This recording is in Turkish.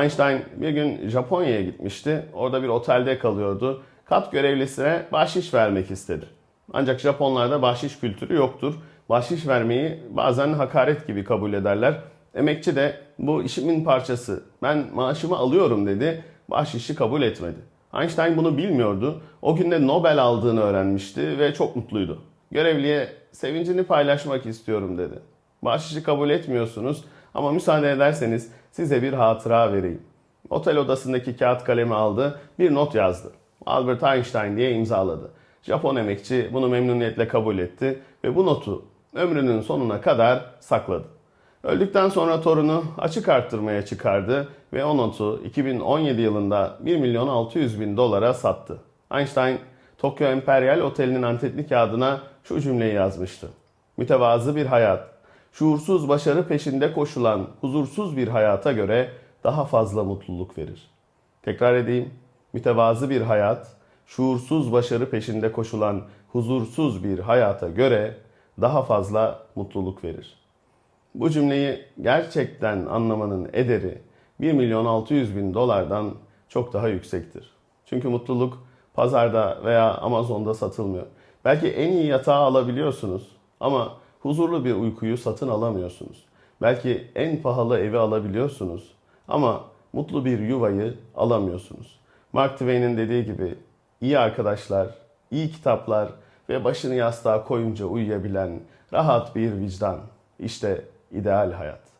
Einstein bir gün Japonya'ya gitmişti. Orada bir otelde kalıyordu. Kat görevlisine bahşiş vermek istedi. Ancak Japonlarda bahşiş kültürü yoktur. Bahşiş vermeyi bazen hakaret gibi kabul ederler. Emekçi de bu işimin parçası. Ben maaşımı alıyorum dedi. Bahşişi kabul etmedi. Einstein bunu bilmiyordu. O gün de Nobel aldığını öğrenmişti ve çok mutluydu. Görevliye sevincini paylaşmak istiyorum dedi. Bahşişi kabul etmiyorsunuz ama müsaade ederseniz size bir hatıra vereyim. Otel odasındaki kağıt kalemi aldı, bir not yazdı. Albert Einstein diye imzaladı. Japon emekçi bunu memnuniyetle kabul etti ve bu notu ömrünün sonuna kadar sakladı. Öldükten sonra torunu açık arttırmaya çıkardı ve o notu 2017 yılında 1 milyon 600 bin dolara sattı. Einstein, Tokyo Imperial Oteli'nin antetli kağıdına şu cümleyi yazmıştı. Mütevazı bir hayat, şuursuz başarı peşinde koşulan huzursuz bir hayata göre daha fazla mutluluk verir. Tekrar edeyim. Mütevazı bir hayat, şuursuz başarı peşinde koşulan huzursuz bir hayata göre daha fazla mutluluk verir. Bu cümleyi gerçekten anlamanın ederi 1 milyon 600 bin dolardan çok daha yüksektir. Çünkü mutluluk pazarda veya Amazon'da satılmıyor. Belki en iyi yatağı alabiliyorsunuz ama huzurlu bir uykuyu satın alamıyorsunuz. Belki en pahalı evi alabiliyorsunuz ama mutlu bir yuvayı alamıyorsunuz. Mark Twain'in dediği gibi iyi arkadaşlar, iyi kitaplar ve başını yastığa koyunca uyuyabilen rahat bir vicdan. İşte ideal hayat.